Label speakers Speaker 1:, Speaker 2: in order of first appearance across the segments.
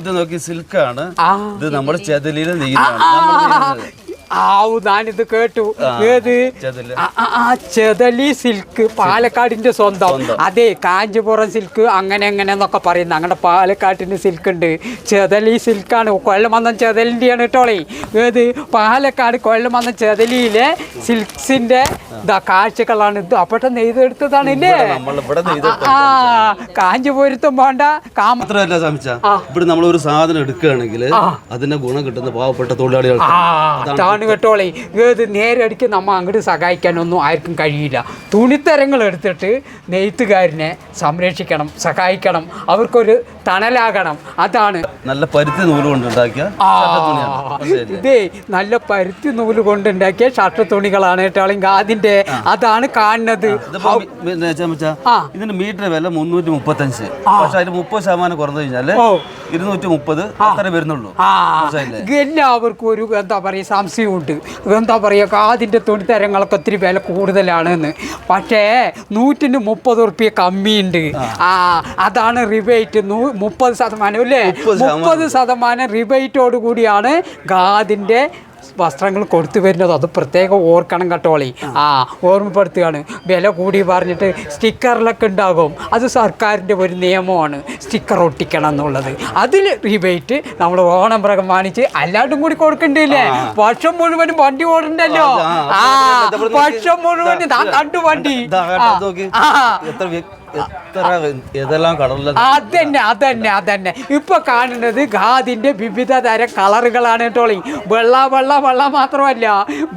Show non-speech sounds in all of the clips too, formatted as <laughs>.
Speaker 1: ഇത് നോക്കി സിൽക്കാണ്. ഇത് നമ്മുടെ ചെതലിയിലെ നീരാണ്.
Speaker 2: ആവു ഞാനിത് കേട്ടു. ഏത്? ആ, ചെതലി സിൽക്ക് പാലക്കാടിന്റെ സ്വന്തം. അതെ കാഞ്ചിപുരം സിൽക്ക് അങ്ങനെ അങ്ങനെ എന്നൊക്കെ പറയുന്നു. അങ്ങനെ പാലക്കാട്ടിന്റെ സിൽക്ക് ഉണ്ട് ചെതലി സിൽക്കാണ്. കൊല്ലമന്നം ചെതലിന്റെയാണ് കേട്ടോളേ ഏത്? പാലക്കാട് കൊല്ലമന്നം ചെതലിയിലെ സിൽക്സിന്റെ ഇതാ കാഴ്ചകളാണ് ഇത്. അപ്പോട്ടെ നെയ്തെടുത്തതാണ് ഇല്ലേ? ആ കാഞ്ചിപുരത്തും വേണ്ട കാമത്രല്ല
Speaker 1: മാത്രമല്ല സംശ ഇവിടെ നമ്മൾ ഒരു സാധനം എടുക്കുകയാണെങ്കിൽ അതിന്റെ ഗുണം കിട്ടുന്ന പാവപ്പെട്ട തൊഴിലാളികൾക്ക്
Speaker 2: അതാണ് കേട്ടോളെ ഏത് നേരെ അടിക്ക് നമ്മ അങ്ങോട്ട് സഹായിക്കാനൊന്നും ആർക്കും കഴിയില്ല. തുണിത്തരങ്ങൾ എടുത്തിട്ട് നെയ്ത്തുകാരനെ സംരക്ഷിക്കണം സഹായിക്കണം. അവർക്കൊരു തണലാകണം. അതാണ്.
Speaker 1: നല്ല പരുത്തി നൂൽ കൊണ്ട് ഉണ്ടാക്കിയ
Speaker 2: ആ,
Speaker 1: തുണിയാണ്.
Speaker 2: ഇതേ നല്ല പരുത്തി നൂൽ കൊണ്ടുണ്ടാക്കിയ ഷർട്ട് തുണികളാണ് കേട്ടോളെങ്കിൽ അതിന്റെ അതാണ് കാണുന്നത്.
Speaker 1: ഇതിന്റെ മീറ്റർ വില മുന്നൂറ്റി മുപ്പത്തഞ്ച്. പക്ഷെ അതിന് മുപ്പത് ശതമാനം കുറഞ്ഞു കഴിഞ്ഞാൽ
Speaker 2: ഓ.
Speaker 1: ഇരുന്നൂറ്റി മുപ്പത് അത്ര വരുന്നുള്ളൂ?
Speaker 2: എല്ലാവർക്കും ഒരു എന്താ പറയുക സംശയമുണ്ട് എന്താ പറയുക അതിന്റെ തുണിത്തരങ്ങളൊക്കെ ഒത്തിരി വില കൂടുതലാണെന്ന്. പക്ഷേ നൂറ്റിന് മുപ്പത് ഉറുപ്പ്യ കമ്മിയുണ്ട്. ആ. അതാണ് റിബേറ്റ്. മുപ്പത് ശതമാനം അല്ലേ?
Speaker 1: മുപ്പത് ശതമാനം.
Speaker 2: മുപ്പത് ശതമാനം റിബേറ്റോട് കൂടിയാണ് ഗാദിന്റെ വസ്ത്രങ്ങൾ കൊടുത്തു വരുന്നത് അത് പ്രത്യേകം ഓർക്കണം കേട്ടോളി ആ ഓർമ്മപ്പെടുത്തുകയാണ് വില കൂടി പറഞ്ഞിട്ട് സ്റ്റിക്കറിലൊക്കെ ഉണ്ടാകും അത് സർക്കാരിന്റെ ഒരു നിയമമാണ് സ്റ്റിക്കർ ഒട്ടിക്കണം എന്നുള്ളത് അതിൽ റിബേറ്റ് നമ്മൾ ഓണം പ്രമാണിച്ച് അല്ലാണ്ടും കൂടി കൊടുക്കണ്ടില്ലേ വർഷം മുഴുവനും വണ്ടി ഓടണ്ടല്ലോ
Speaker 1: ആ.
Speaker 2: വർഷം മുഴുവൻ കണ്ടു വണ്ടി. ആ
Speaker 1: എത്ര ഏതെല്ലാം
Speaker 2: അതന്നെ അതന്നെ അതന്നെ. ഇപ്പൊ കാണുന്നത് ഖാദിന്റെ വിവിധ തരം കളറുകളാണ് കേട്ടോളി വെള്ള വെള്ള വെള്ള മാത്രമല്ല.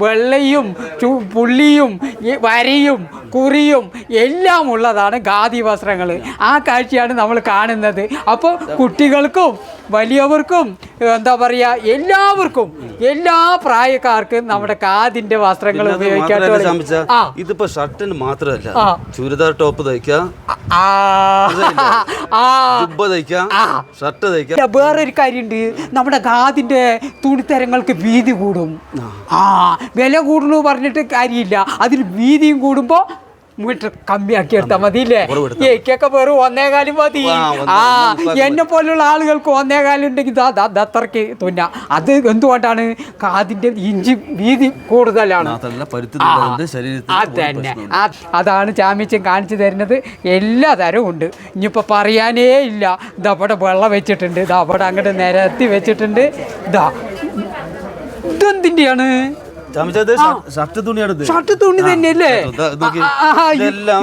Speaker 2: വെള്ളയും പുള്ളിയും വരിയും കുറിയും എല്ലാം ഉള്ളതാണ് ഖാദി വസ്ത്രങ്ങൾ ആ കാഴ്ചയാണ് നമ്മൾ കാണുന്നത്. അപ്പോൾ കുട്ടികൾക്കും വലിയവർക്കും എന്താ പറയുക എല്ലാവർക്കും എല്ലാ പ്രായക്കാർക്കും നമ്മുടെ കാതിന്റെ വസ്ത്രങ്ങൾ ഉപയോഗിക്കാൻ
Speaker 1: ഇതിപ്പോ ഷർട്ടിന് മാത്രമല്ല ചുരിദാർ ടോപ്പ് തയ്ക്കാം
Speaker 2: വേറൊരു കാര്യമുണ്ട് നമ്മുടെ ഗാദിന്റെ തുണിത്തരങ്ങൾക്ക് വീതി കൂടും. ആ. വില കൂടുന്നു പറഞ്ഞിട്ട് കാര്യമില്ല. അതിന് വീതിയും കൂടുമ്പോ മീറ്റർ കമ്മിയാക്കി എടുത്താൽ മതി ഇല്ലേ
Speaker 1: കുറവെടുത്താ
Speaker 2: എനിക്കൊക്കെ വെറും ഒന്നേകാലും മതി.
Speaker 1: ആ,
Speaker 2: എന്നെ പോലുള്ള ആളുകൾക്ക് ഒന്നേകാലം ഉണ്ടെങ്കിൽ അത്രയ്ക്ക് ദത്രക്ക് തുന്ന. അത് എന്തുകൊണ്ടാണ് കാതിന്റെ ഇഞ്ചി വീതി കൂടുതലാണ്? അതന്നെ അതാണ് ചാമ്യച്ചൻ കാണിച്ചു തരുന്നത്. എല്ലാ തരവും ഉണ്ട്. ഇനിയിപ്പോൾ പറയാനേ ഇല്ല. ഇതവിടെ അവിടെ വെള്ളം വെച്ചിട്ടുണ്ട്. ഇതവിടെ അവിടെ അങ്ങോട്ട് നിരത്തി വെച്ചിട്ടുണ്ട്. ഇതാ
Speaker 1: ഇതെന്തിന്റെയാണ് ഷർട്ട്- തുണിയാണ്
Speaker 2: ഷർട്ട് തുണി തന്നെയല്ലേ?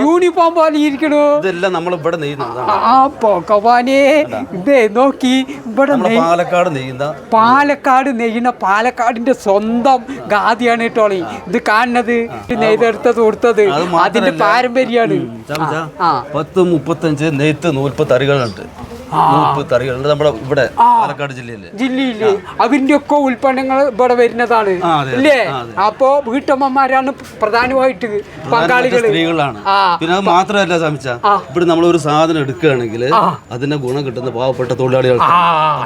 Speaker 2: യൂണിഫോം പോലെ ഇരിക്കണു.
Speaker 1: ഇതെല്ലാം നമ്മൾ ഇവിടെ
Speaker 2: ആ ഇതേ നോക്കി. ഇവിടെ
Speaker 1: പാലക്കാട് നെയ്യുന്ന
Speaker 2: പാലക്കാട് നെയ്യുന്ന പാലക്കാടിന്റെ സ്വന്തം ഗാദിയാണ് കേട്ടോളി ഇത് കാണുന്നത്. നെയ്തെടുത്തത് കൊടുത്തത് അതിന്റെ പാരമ്പര്യമാണ്.
Speaker 1: പത്ത് മുപ്പത്തഞ്ച് നെയ്ത്ത് നൂൽപ്പ് നൂൽപ്പ് തറികളുണ്ട് നമ്മുടെ ഇവിടെ പാലക്കാട് ജില്ലയിൽ.
Speaker 2: ജില്ലയിൽ. അതിന്റെ ഒക്കെ ഉൽപ്പന്നങ്ങൾ ഇവിടെ വരുന്നതാണ്.
Speaker 1: അല്ലേ
Speaker 2: ഇല്ലേ? അപ്പോ വീട്ടമ്മമാരാണ് പ്രധാനമായിട്ട് പങ്കാളികൾ
Speaker 1: സ്ത്രീകളാണ്. പിന്നെ അത് മാത്രമല്ല
Speaker 2: സമിച്ച.
Speaker 1: ഇവിടെ നമ്മൾ ഒരു സാധനം എടുക്കുകയാണെങ്കിൽ അതിന്റെ ഗുണം കിട്ടുന്ന പാവപ്പെട്ട
Speaker 2: തൊഴിലാളികൾ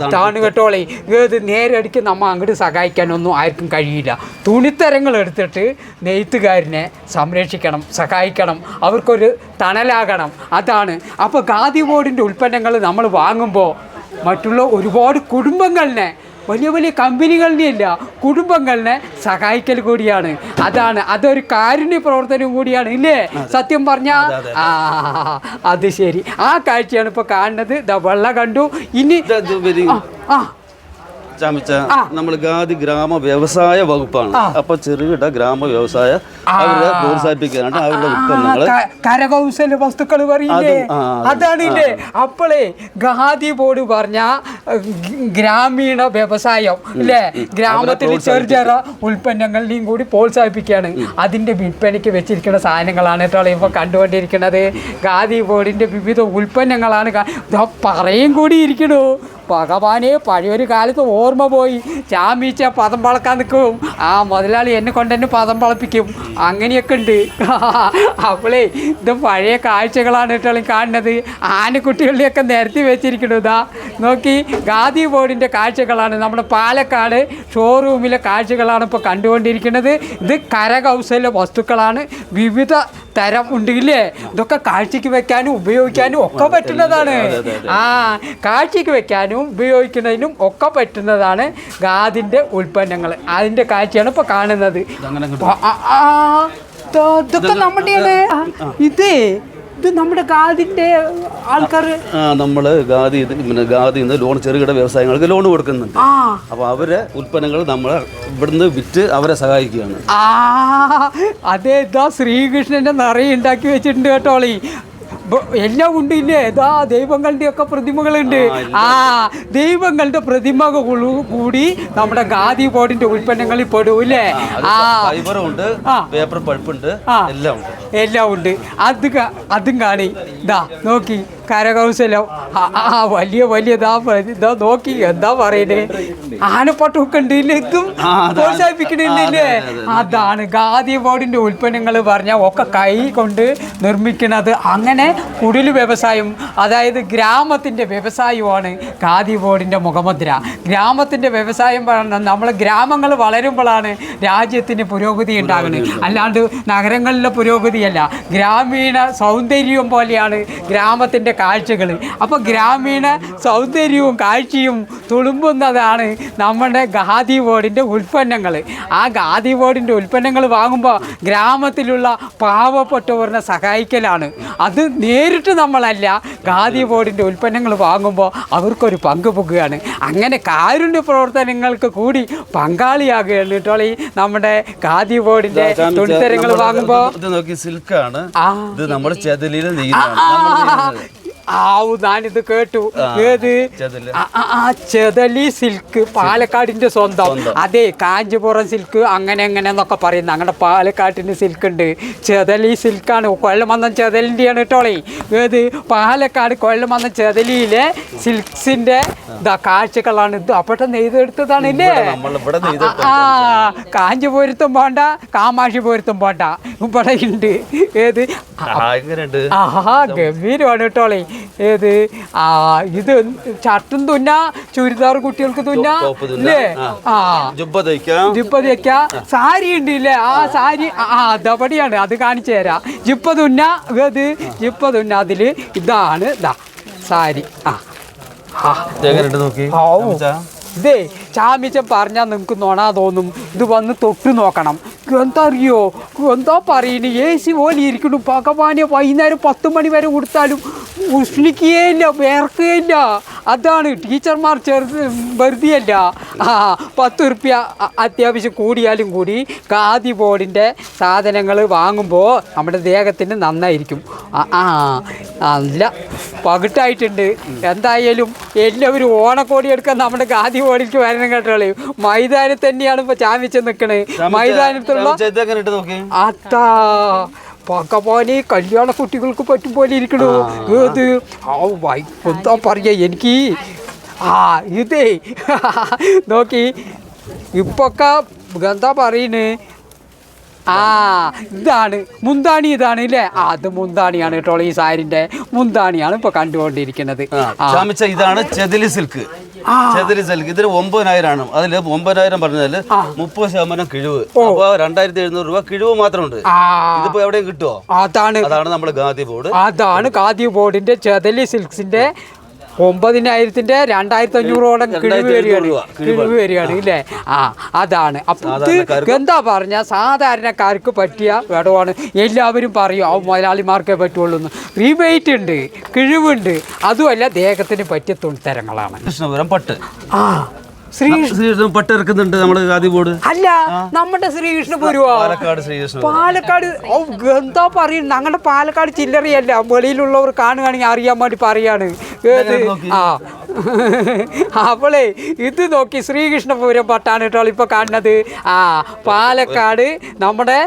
Speaker 2: അതാണ് കേട്ടോളെ. ഏത് നേരെ അടിക്ക് നമ്മ അങ്ങോട്ട് സഹായിക്കാനൊന്നും ആർക്കും കഴിയില്ല. തുണിത്തരങ്ങൾ എടുത്തിട്ട് നെയ്ത്തുകാരനെ സംരക്ഷിക്കണം സഹായിക്കണം. അവർക്കൊരു തണലാകണം. അതാണ്. അപ്പോൾ ഖാദി ബോർഡിന്റെ ഉൽപ്പന്നങ്ങൾ നമ്മൾ വാങ്ങുമ്പോൾ മറ്റുള്ള ഒരുപാട് കുടുംബങ്ങളിനെ വലിയ വലിയ കമ്പനികളിനെയല്ല കുടുംബങ്ങളിനെ സഹായിക്കൽ കൂടിയാണ്. അതാണ്. അതൊരു കാരുണ്യ പ്രവർത്തനം കൂടിയാണ്. ഇല്ലേ? സത്യം പറഞ്ഞ? ആ അത് ശരി. ആ കാഴ്ചയാണ് ഇപ്പോൾ കാണുന്നത്. വെള്ള കണ്ടു. ഇനി ആ.
Speaker 1: ചമച്ച. നമ്മൾ ഗാദി ഗ്രാമ വ്യവസായ വകുപ്പാണ്. അപ്പൊ ചെറുകിട ഗ്രാമ വ്യവസായ അവരെ പ്രോത്സാഹിപ്പിക്കാനാണ് അവരുടെ
Speaker 2: ഉൽപ്പന്നങ്ങൾ കരകൗശല വസ്തുക്കൾ പറയില്ലേ? അതാണില്ലേ? അപ്പോളേ ഗാദി ബോർഡ് പറഞ്ഞ ഗ്രാമീണ വ്യവസായം അല്ലേ ഗ്രാമത്തിൽ ചെറു ചെറു ഉൽപ്പന്നങ്ങളെയും കൂടി പ്രോത്സാഹിപ്പിക്കുകയാണ് അതിന്റെ വിൽപ്പനയ്ക്ക് വെച്ചിരിക്കുന്ന സാധനങ്ങളാണ് കേട്ടോ ഇപ്പൊ കണ്ടുകൊണ്ടിരിക്കുന്നത്. ഗാദി ബോർഡിന്റെ വിവിധ ഉൽപ്പന്നങ്ങളാണ്. പറയും കൂടി ഇരിക്കണു. ഭഗവാനെ പഴയൊരു കാലത്ത് ഓർമ്മ പോയി. ചാമീച്ച പദം പളക്കാൻ നിൽക്കും. ആ മുതലാളി എന്നെ കൊണ്ട് തന്നെ പദം പളപ്പിക്കും അങ്ങനെയൊക്കെ ഉണ്ട്. <laughs> അപ്പോളേ ഇത് പഴയ കാഴ്ചകളാണ് കേട്ടോ കാണുന്നത്. ആനക്കുട്ടികളുടെയൊക്കെ നിരത്തി വെച്ചിരിക്കുന്നു. ഇതാ നോക്കി ഗാദി ബോർഡിന്റെ കാഴ്ചകളാണ്. നമ്മുടെ പാലക്കാട് ഷോറൂമിലെ കാഴ്ചകളാണ് ഇപ്പോൾ കണ്ടുകൊണ്ടിരിക്കുന്നത്. ഇത് കരകൗശല വസ്തുക്കളാണ്. വിവിധ തരം ഉണ്ട് ഇല്ലേ ഇതൊക്കെ കാഴ്ചക്ക് വെക്കാനും ഉപയോഗിക്കാനും ഒക്കെ പറ്റുന്നതാണ്. ആ കാഴ്ചക്ക് വെക്കാനും ഉപയോഗിക്കുന്നതിനും ഒക്കെ പറ്റുന്നതാണ് ഗാദിന്റെ ഉൽപ്പന്നങ്ങൾ. അതിന്റെ കാഴ്ചയാണ് ഇപ്പൊ കാണുന്നത്. ഇതൊക്കെ നമ്മുടെയാണ് ഇതേ. ഇത് നമ്മുടെ ഗാദിന്റെ ആൾക്കാർ
Speaker 1: നമ്മൾ ഗാദി പിന്നെ ഗാദി ലോൺ ചെറുകിട വ്യവസായങ്ങൾക്ക് ലോൺ കൊടുക്കുന്നുണ്ട്.
Speaker 2: അപ്പൊ
Speaker 1: അപ്പോൾ അവരെ ഉൽപ്പന്നങ്ങൾ നമ്മൾ ഇവിടുന്ന് വിറ്റ് അവരെ സഹായിക്കുകയാണ്.
Speaker 2: അതെ ഇതാ ശ്രീകൃഷ്ണന്റെ നിറയെ ഉണ്ടാക്കി വെച്ചിട്ടുണ്ട് കേട്ടോളി എല്ലാം ഉണ്ട് ഇല്ലേ ഇതാ ദൈവങ്ങളുടെ ഒക്കെ പ്രതിമകളുണ്ട്. ആ ദൈവങ്ങളുടെ പ്രതിമ കൂടി നമ്മുടെ ഗാദി ബോർഡിന്റെ ഉൽപ്പന്നങ്ങളിൽ പെടും ഇല്ലേ? ആ
Speaker 1: ഫൈബറും ഉണ്ട് പേപ്പർ പഴുപ്പുണ്ട്. എല്ലാം ഉണ്ട്.
Speaker 2: എല്ലാം ഉണ്ട്. അത് അതും കാണി. ഇതാ നോക്കി. കരകൗശലം. ആ, വലിയ വലിയ ഇതാ ഇതാ നോക്കി. എന്താ പറയണേ ആനപ്പട്ടൊക്കെ ഉണ്ട് ഇല്ലേ ഇതും. പ്രോത്സാഹിപ്പിക്കണില്ലേ അതാണ് ഖാദി ബോർഡിന്റെ ഉൽപ്പന്നങ്ങൾ പറഞ്ഞാൽ ഒക്കെ കൈ കൊണ്ട് നിർമ്മിക്കുന്നത് അങ്ങനെ കുടിൽ വ്യവസായം അതായത് ഗ്രാമത്തിന്റെ വ്യവസായമാണ് ഖാദി ബോർഡിന്റെ മുഖമുദ്ര. ഗ്രാമത്തിന്റെ വ്യവസായം പറഞ്ഞാൽ നമ്മളെ ഗ്രാമങ്ങൾ വളരുമ്പോഴാണ് രാജ്യത്തിന് പുരോഗതി ഉണ്ടാകുന്നത്. അല്ലാണ്ട് നഗരങ്ങളിലെ പുരോഗതിയല്ല. ഗ്രാമീണ സൗന്ദര്യം പോലെയാണ് ഗ്രാമത്തിന്റെ കാഴ്ചകൾ അപ്പോൾ ഗ്രാമീണ സൗന്ദര്യവും കാഴ്ചയും തുളുമ്പുന്നതാണ് നമ്മുടെ ഖാദി ബോർഡിന്റെ ഉൽപ്പന്നങ്ങൾ ആ ഖാദി ബോർഡിന്റെ ഉൽപ്പന്നങ്ങൾ വാങ്ങുമ്പോൾ ഗ്രാമത്തിലുള്ള പാവപ്പെട്ടവരെ സഹായിക്കലാണ്. അത് നേരിട്ട് നമ്മളല്ല ഖാദി ബോർഡിന്റെ ഉൽപ്പന്നങ്ങൾ വാങ്ങുമ്പോൾ അവർക്കൊരു പങ്ക് പോകുകയാണ് അങ്ങനെ കാരുണ്യ പ്രവർത്തനങ്ങൾക്ക് കൂടി പങ്കാളിയാകുകയാണ് കേട്ടോ ഈ നമ്മുടെ ഖാദി ബോർഡിന്റെ തുണിത്തരങ്ങൾ വാങ്ങുമ്പോൾ
Speaker 1: ഇത് നോക്കി സിൽക്കാണ്. ഇത് നമ്മുടെ ചെതലിയിൽ നെയ്യാണ്.
Speaker 2: ആവു ഞാനിത് കേട്ടു. ഏത്? ആ, ചെതലി സിൽക്ക് പാലക്കാടിന്റെ സ്വന്തം. അതെ കാഞ്ചിപുരം സിൽക്ക് അങ്ങനെ അങ്ങനെ എന്നൊക്കെ പറയുന്നത് അങ്ങനെ പാലക്കാട്ടിന് സിൽക്ക് ഉണ്ട് ചെതലി സിൽക്കാണ്. കൊല്ലമന്നം ചെതലിന്റെയാണ് കേട്ടോളേ ഏത്? പാലക്കാട് കൊല്ലമന്നം ചെതലിയിലെ സിൽക്സിന്റെ ഇതാ കാഴ്ചകളാണ്. ഇത് അപ്പോഴത്തെ നെയ്തെടുത്തതാണ് ഇല്ലേ? ആ കാഞ്ചിപുരത്തും പോണ്ട കാമാക്ഷിപുരത്തും പോണ്ട. ഇവിടെ ഉണ്ട്. ഏത്? ആഹാ ഗംഭീരമാണ് കേട്ടോളെ ഏത്? ആ ഇത് ഷർട്ടും തുന്ന ചുരിദാർ കുട്ടികൾക്ക് തുന്ന. അല്ലേ?
Speaker 1: ആ. ജുബ്ബ തയ്ക്കാം?
Speaker 2: സാരി ഉണ്ട് ഇല്ലേ ആ സാരി. ആ അതപടിയാണ് അത് കാണിച്ചു തരാം. ജിപ്പ തുന്ന. ഏത്? ജിപ്പ തുന്ന. അതിൽ ഇതാണ് ഇതാ സാരി. ആ. ആ.
Speaker 1: ഇത് നോക്കി?
Speaker 2: ഇതേ ചാമിച്ചൻ പറഞ്ഞാൽ നിങ്ങൾക്ക് നോണാ തോന്നും. ഇത് വന്ന് തൊട്ട് നോക്കണം. എന്താ അറിയോ എന്താ പറയുന്നത് എ സി പോലെ ഇരിക്കുന്നു. പകവാനെ വൈകുന്നേരം പത്ത് മണി വരെ കൊടുത്താലും ഉഷ്ണിക്കുകയില്ല വേർക്കുകയില്ല അതാണ് ടീച്ചർമാർ ചെറുത് വെറുതെയല്ല. ആ പത്ത് റുപ്യ അത്യാവശ്യം കൂടിയാലും കൂടി ഖാദി ബോർഡിന്റെ സാധനങ്ങൾ വാങ്ങുമ്പോൾ നമ്മുടെ ദേഹത്തിന് നന്നായിരിക്കും. ആ അല്ല നല്ല പകിട്ടായിട്ടുണ്ട്. എന്തായാലും എല്ലാവരും ഓണക്കോടി എടുക്കാൻ നമ്മുടെ ഖാദി ബോർഡിലേക്ക് വരണം കേട്ടോളി. മൈതാനത്ത് തന്നെയാണ് ഇപ്പോൾ ചാമിച്ച് നിൽക്കണേ മൈതാനത്തുള്ള
Speaker 1: കാമിച്ചാ, ഇത്
Speaker 2: ഭഗവാനെ കല്യാണ കുട്ടികൾക്ക് പറ്റും പോലെ ഇരിക്കണു. ഏത്? ആ വൈ എന്താ പറയ എനിക്ക്? ആ ഇതേ. <laughs> നോക്കി. ഇപ്പൊക്കെ എന്താ പറയുന്നേ ആ ഇതാണ്. മുന്താണി ഇതാണ് ഇല്ലേ? അത് മുന്താണിയാണ് കേട്ടോ ഈ സാരിന്റെ മുന്താണിയാണ് ഇപ്പൊ കണ്ടുകൊണ്ടിരിക്കുന്നത്.
Speaker 1: ഇതാണ് ചെതിലി സിൽക്ക്. ചെതിലി സെൽക്ക് ഇതിന് ഒമ്പതിനായിരം ആണ് അതിൽ ഒമ്പതിനായിരം പറഞ്ഞാൽ മുപ്പത് ശതമാനം കിഴിവ്. അപ്പൊ രണ്ടായിരത്തി എഴുന്നൂറ് രൂപ കിഴിവ് മാത്രമുണ്ട്. ഇതിപ്പോ എവിടെയും കിട്ടുമോ
Speaker 2: അതാണ്.
Speaker 1: അതാണ് നമ്മുടെ ഗാന്ധി ബോർഡ്.
Speaker 2: അതാണ് ഗാന്ധി ബോർഡിന്റെ ചെതലി സിൽക്സിന്റെ ഒമ്പതിനായിരത്തിന്റെ രണ്ടായിരത്തി അഞ്ഞൂറോളം കിഴിവ് വരികയാണ്.
Speaker 1: കിഴിവ്.
Speaker 2: വരികയാണ് ഇല്ലേ? ആ അതാണ്. അപ്പൊ ഇത് എന്താ പറഞ്ഞ സാധാരണക്കാർക്ക് പറ്റിയ ഇടമാണ് എല്ലാവരും പറയും ആ മുതലാളിമാർക്കേ പറ്റുള്ളൂ എന്ന് റീബേറ്റ് ഉണ്ട് കിഴിവുണ്ട്. അതുമല്ല ദേഹത്തിന് പറ്റിയ തുണിത്തരങ്ങളാണ്.
Speaker 1: കൃഷ്ണപുരം പട്ട്.
Speaker 2: ആ
Speaker 1: ശ്രീകൃഷ്ണൻ പട്ട് ഇറക്കുന്നുണ്ട് നമ്മുടെ ഗാന്ധി ബോർഡ്.
Speaker 2: അല്ല നമ്മുടെ ശ്രീകൃഷ്ണ
Speaker 1: പാലക്കാട് ശ്രീകൃഷ്ണ
Speaker 2: പാലക്കാട് ഓ എന്താ പറയും? ഞങ്ങളുടെ പാലക്കാട് ചില്ലറയല്ല. വെളിയിലുള്ളവർ കാണുകയാണെങ്കിൽ അറിയാൻ വേണ്ടി പറയാണ്. ഏത്? ആ. <laughs> അവളെ ഇത് നോക്കി ശ്രീകൃഷ്ണപുരം പട്ടാണ് കേട്ടോ ഇപ്പൊ കാണുന്നത്. ആ പാലക്കാട് നമ്മുടെ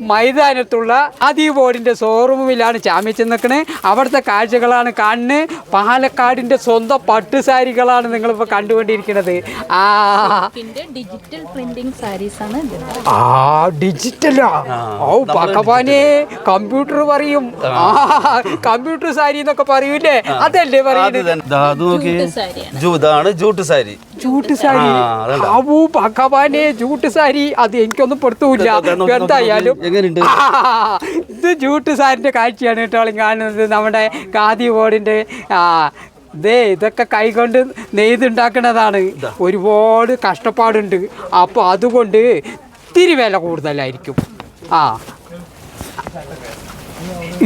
Speaker 2: മൈതാനത്തുള്ള ആദി ബോർഡിന്റെ ഷോറൂമിലാണ് ചാമ്യച്ച് നിൽക്കുന്നത് അവിടുത്തെ കാഴ്ചകളാണ് കാണുന്നത് പാലക്കാടിന്റെ സ്വന്തം പട്ടുസാരികളാണ് നിങ്ങളിപ്പോൾ കണ്ടുകൊണ്ടിരിക്കുന്നത്. ആ.
Speaker 3: ഡിജിറ്റൽ പ്രിന്റിംഗ് സാരീസ് ആണ് ഇത്.
Speaker 2: ആ ഡിജിറ്റലാ ഓ ഭഗവാനെ കമ്പ്യൂട്ടർ പറയും. ആ. കമ്പ്യൂട്ടർ സാരി എന്നൊക്കെ പറയൂലേ അതല്ലേ
Speaker 1: അത്
Speaker 2: പറയുന്നത്?
Speaker 3: സാരിയാണ്.
Speaker 1: ജൂട്ട് സാരി.
Speaker 2: ജൂട്ട് സാരി. ആവൂ ഭഗവാനെ ജൂട്ട് സാരി. അത് എനിക്കൊന്നും പെടുത്തൂല്ല എന്തായാലും. ഇത് ചൂട്ട് സാരിന്റെ കാഴ്ചയാണ് കേട്ടോ കാണുന്നത്. നമ്മുടെ ഖാദി ബോർഡിന്റെ ആ ദേ ഇതൊക്കെ കൈകൊണ്ട് നെയ്തുണ്ടാക്കുന്നതാണ്. ഒരുപാട് കഷ്ടപ്പാടുണ്ട്. അപ്പോൾ അതുകൊണ്ട് ഇത്തിരി വില കൂടുതലായിരിക്കും. ആ.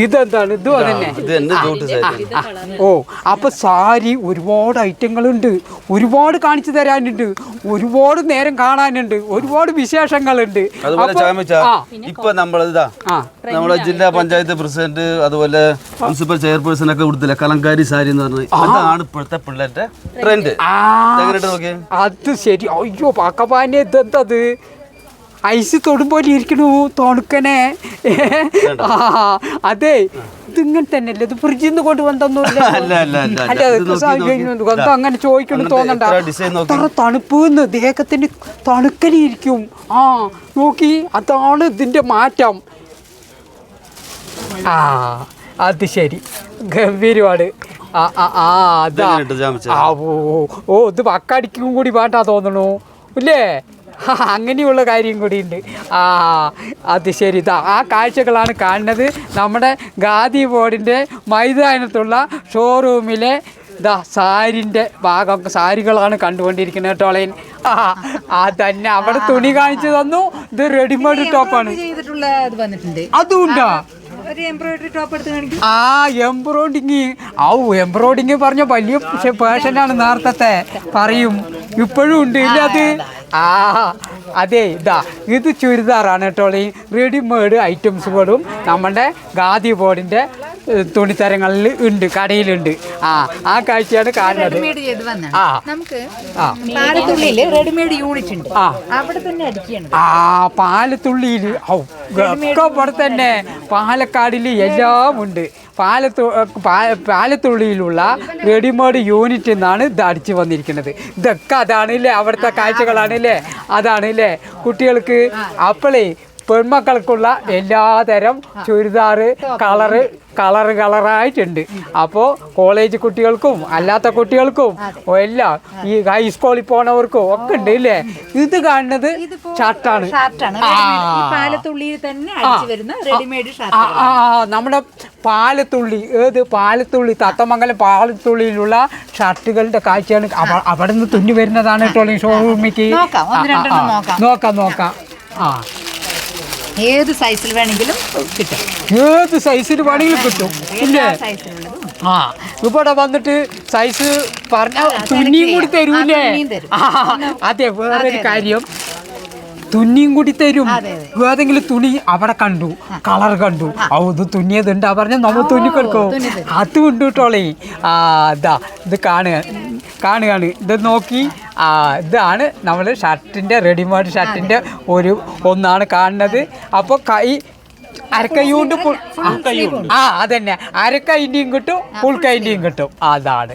Speaker 2: ഇതെന്താണ്? ഇതും ആ, ഓ അപ്പൊ സാരി ഒരുപാട് ഐറ്റങ്ങളുണ്ട്. ഒരുപാട് കാണിച്ചു തരാനുണ്ട്. ഒരുപാട് നേരം കാണാനുണ്ട്. ഒരുപാട് വിശേഷങ്ങളുണ്ട്.
Speaker 1: ഇപ്പൊ നമ്മളിതാ നമ്മളെ ജില്ലാ പഞ്ചായത്ത് പ്രസിഡന്റ് അതുപോലെ മുനിസിപ്പൽ ചെയർപേഴ്സൺ ഒക്കെ കൊടുത്തില്ല? കലങ്കാരി സാരി എന്ന് പറഞ്ഞത് അതാണ് ഇപ്പോഴത്തെ പിള്ളേരുടെ ട്രെൻഡ്.
Speaker 2: അത് ശരി. അയ്യോ പാക്കപ്പാനെ ഇതെന്തത്? ഐസ് തൊടുമ്പോൾ ഇരിക്കണു തണുക്കനെ. ആ അതെ ഇതിങ്ങനെ തന്നെയല്ലേ? ഇത് ഫ്രിഡ്ജിൽ നിന്ന് കൊണ്ട്
Speaker 1: വന്നൊന്നുമില്ല <laughs> അല്ല, അല്ല,
Speaker 2: അല്ല അങ്ങനെ ചോദിക്കണം തോന്നണ്ട? അത്ര തണുപ്പ് ദേഹത്തിന് തണുക്കലിരിക്കും. ആ നോക്കി അതാണ് ഇതിന്റെ മാറ്റം. ആ അത് ശരി. ഗംഭീരമാണ്. ആ ആ അതാ. ഓ ഇത് വക്കടിക്കും കൂടി വേണ്ട തോന്നണു. ഇല്ലേ? അങ്ങനെയുള്ള കാര്യം കൂടിയുണ്ട്. ആ അത് ശരി. ഇതാ ആ കാഴ്ചകളാണ് കാണുന്നത്. നമ്മുടെ ഖാദി ബോർഡിന്റെ മൈതാനത്തുള്ള ഷോറൂമിലെ ഇതാ സാരിന്റെ ഭാഗം സാരികളാണ് കണ്ടുകൊണ്ടിരിക്കുന്നത് കേട്ടോളേൻ ആ ആ തന്നെ അവിടെ തുണി കാണിച്ചു തന്നു. ഇത് റെഡിമെയ്ഡ് ടോപ്പാണ്
Speaker 4: അതുണ്ടോ?
Speaker 2: ആ എംബ്രോയിഡിങ് ഔ എംബ്രോയിഡിങ് പറഞ്ഞ വലിയ ഫാഷനാണ് നേരത്തെ പറയും. ഇപ്പോഴും ഉണ്ട്. ഇല്ല അത് ആ അതെ ഇതാ. ഇത് ചുരിദാറാണ് കേട്ടോ ഈ റെഡിമെയ്ഡ് പോലും നമ്മുടെ ഖാദി ബോർഡിന്റെ തുണിത്തരങ്ങളിൽ ഉണ്ട് കടയിലുണ്ട്. ആ ആ കാഴ്ചയാണ് കാണുന്നത്. ആ.
Speaker 4: നമുക്ക് പാലത്തുള്ളിയിൽ റെഡിമെയ്ഡ് യൂണിറ്റ് ഉണ്ട്.
Speaker 2: ആ.
Speaker 4: അവിടെ തന്നെ
Speaker 2: ആ പാലത്തുള്ളിയിൽ ഒക്കെ ഇവിടെ തന്നെ പാലക്കാടിൽ എല്ലാം ഉണ്ട്. പാലത്തു പാലത്തുള്ളിയിലുള്ള റെഡിമേഡ് യൂണിറ്റ് എന്നാണ് ഇത് അടിച്ചു വന്നിരിക്കുന്നത്. ഇതൊക്കെ അതാണല്ലേ അവിടുത്തെ കാഴ്ചകളാണല്ലേ? അതാണല്ലേ? കുട്ടികൾക്ക് അപ്പോളേ പെൺമക്കൾക്കുള്ള എല്ലാതരം ചുരിദാറ് കളറ് കളറ് കളറായിട്ടുണ്ട്. അപ്പോൾ കോളേജ് കുട്ടികൾക്കും അല്ലാത്ത കുട്ടികൾക്കും എല്ലാം ഈ ഹൈസ്കൂളിൽ പോണവർക്കും ഒക്കെ ഉണ്ട് ഇല്ലേ? ഇത് കാണുന്നത് ഷർട്ടാണ്. ആ, നമ്മുടെ പാലത്തുള്ളി ഏത് പാലത്തുള്ളി തത്തമംഗലം പാലത്തുള്ളിയിലുള്ള ഷർട്ടുകളുടെ കാഴ്ചയാണ്. അവ- അവിടെ നിന്ന് തുന്നി വരുന്നതാണ് കേട്ടോ ഷോറൂമിക്ക്
Speaker 4: നോക്കാം. നോക്കാം
Speaker 2: നോക്കാം. ആ.
Speaker 4: ഏത് സൈസിൽ വേണമെങ്കിലും കിട്ടും.
Speaker 2: ഏത് സൈസിൽ വേണമെങ്കിലും കിട്ടും. ഇല്ലേ? ആ ഇവിടെ വന്നിട്ട് സൈസ് പറഞ്ഞ തുന്നിയും കൂടി തരൂലേ? അതെ വേറൊരു കാര്യം. തുന്നിയും കൂടി തരും.
Speaker 4: അതെ,
Speaker 2: ഏതെങ്കിലും തുണി അവിടെ കണ്ടു കളർ കണ്ടു. ഓ ഇത് തുന്നിയതുണ്ട്. പറഞ്ഞ നമ്മൾ തുന്നി കൊടുക്കും അത് ഉണ്ട് കേട്ടോളേ ആ ഇതാ ഇത് കാണുക. കാണുകയാണ്. ഇത് നോക്കി. ഇതാണ് നമ്മൾ ഷർട്ടിന്റെ റെഡിമെയ്ഡ് ഷർട്ടിന്റെ ഒരു ഒന്നാണ് കാണുന്നത്. അപ്പോൾ കൈ അരക്കൈകൊണ്ട് ഫുൾ ആ അതന്നെ. അരക്കൈന്റെയും കിട്ടും ഫുൾ കൈന്റെയും കിട്ടും. അതാണ്.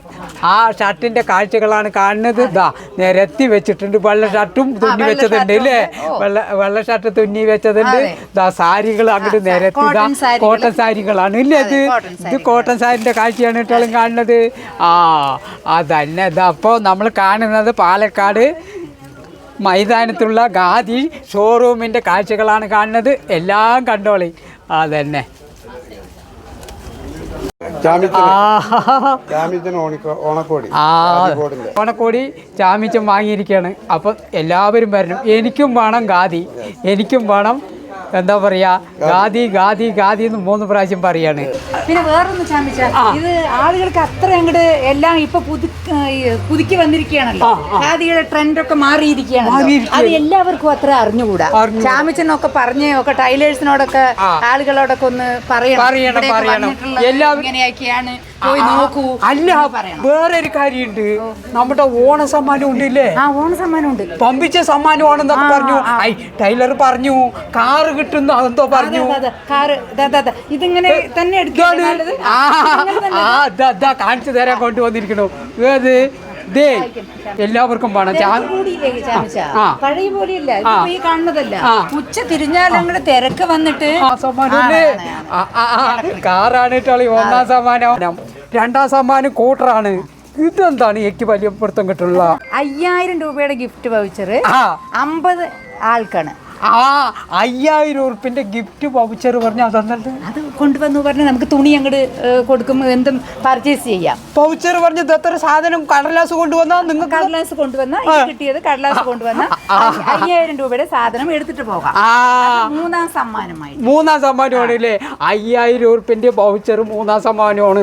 Speaker 2: ആ ഷർട്ടിന്റെ കാഴ്ചകളാണ് കാണുന്നത്. ഇതാ നിരത്തി വെച്ചിട്ടുണ്ട്. വെള്ള ഷർട്ടും തുന്നി വെച്ചതുണ്ട് ഇല്ലേ വെള്ള വെള്ള ഷർട്ട് തുന്നി വെച്ചതുണ്ട്. ഇതാ സാരികൾ അങ്ങോട്ട് നിരത്തി. ഇതാ
Speaker 4: കോട്ടൺ
Speaker 2: സാരികൾ. സാരികളാണ്. ഇല്ലേ ഇത്? ഇത് കോട്ടൻ സാരിന്റെ കാഴ്ചയാണ് കേട്ടോളും കാണുന്നത്. ആ അതന്നെ. ഇതാ അപ്പോൾ നമ്മൾ കാണുന്നത് പാലക്കാട്. മൈതാനത്തുള്ള ഖാദി ഷോറൂമിന്റെ കാഴ്ചകളാണ് കാണുന്നത്. എല്ലാം കണ്ടോളി. അതന്നെ.
Speaker 5: ഓണക്കോടി.
Speaker 2: ചാമിച്ചം വാങ്ങിയിരിക്കുകയാണ് അപ്പം എല്ലാവരും വരണം. എനിക്കും വേണം ഖാദി. എനിക്കും വേണം എന്താ പറയാ? ഗാദി ഗാദി ഗാദി എന്ന് മൂന്ന് പ്രാവശ്യം പറയാണ്.
Speaker 4: പിന്നെ വേറൊന്ന് ചാമിച്ച ഇത് ആളുകൾക്ക് അത്ര അങ്ങോട്ട് എല്ലാം ഇപ്പൊ പുതുക്കി പുതുക്കി വന്നിരിക്കുകയാണല്ലോ. ഗാദിയുടെ ട്രെൻഡൊക്കെ മാറിയിരിക്കുകയാണ്. അത് എല്ലാവർക്കും അത്ര അറിഞ്ഞുകൂടാ? ചാമിച്ചനൊക്കെ പറഞ്ഞ് ഒക്കെ ടൈലേഴ്സിനോടൊക്കെ ആളുകളോടൊക്കെ ഒന്ന് പറയണം.
Speaker 2: എല്ലാവരും-
Speaker 4: ഇങ്ങനെയൊക്കെയാണ്. പോയി നോക്കൂ.
Speaker 2: അല്ല
Speaker 4: വേറെ ഒരു
Speaker 2: വേറൊരു കാര്യമുണ്ട്. നമ്മുടെ ഓണ സമ്മാനം ഉണ്ടല്ലേ?
Speaker 4: ആ ഓണ സമ്മാനമുണ്ട്
Speaker 2: പമ്പിച്ച സമ്മാനം സമ്മാനമാണെന്നൊക്കെ പറഞ്ഞു. ഐ ടൈലർ പറഞ്ഞു. കാറ് കിട്ടുന്നു അതെന്തോ പറഞ്ഞു.
Speaker 4: കാറ്. ഇതിങ്ങനെ തന്നെ
Speaker 2: എടുക്കാണ് കാണിച്ചു തരാൻ കൊണ്ടുവന്നിരിക്കണു ഏത്? ദേ എല്ലാവർക്കും വേണം.
Speaker 4: പഴയ പോലെയല്ല ഈ കാണുന്നതല്ല. ഉച്ച തിരിഞ്ഞാൽ അങ്ങോട്ട് തിരക്ക് വന്നിട്ട്
Speaker 2: കാറാണ് കേട്ടോളി ഒന്നാം സമ്മാനം. രണ്ടാം സമ്മാനം കൂട്ടറാണ് ഇതെന്താണ് എനിക്ക് വലിയ പൊരുത്തം കിട്ടുള്ള?
Speaker 4: അയ്യായിരം രൂപയുടെ ഗിഫ്റ്റ് വൗച്ചർ അമ്പത് ആൾക്കാണ്.
Speaker 2: ആ. അയ്യായിരം ഉറുപ്പിന്റെ ഗിഫ്റ്റ് വൗച്ചർ പറഞ്ഞ അതന്നല്ലേ
Speaker 4: അത് കൊണ്ടുവന്നു പറഞ്ഞാൽ നമുക്ക് തുണി അങ്ങോട്ട് കൊടുക്കും എന്തും പർച്ചേസ് ചെയ്യാം.
Speaker 2: പൗച്ചർ പറഞ്ഞത് എത്ര സാധനം കടലാസ് കൊണ്ടുവന്നാ നിങ്ങൾക്ക്?
Speaker 4: കടലാസ് കൊണ്ടുവന്ന കിട്ടിയത് കടലാസ് കൊണ്ടുവന്ന. അയ്യായിരം രൂപയുടെ സാധനം എടുത്തിട്ട് പോകാം. മൂന്നാം സമ്മാനമായി.
Speaker 2: മൂന്നാം സമ്മാനമാണ് അല്ലേ? അയ്യായിരം ഉറുപ്പിന്റെ വൗച്ചർ മൂന്നാം സമ്മാനമാണ്.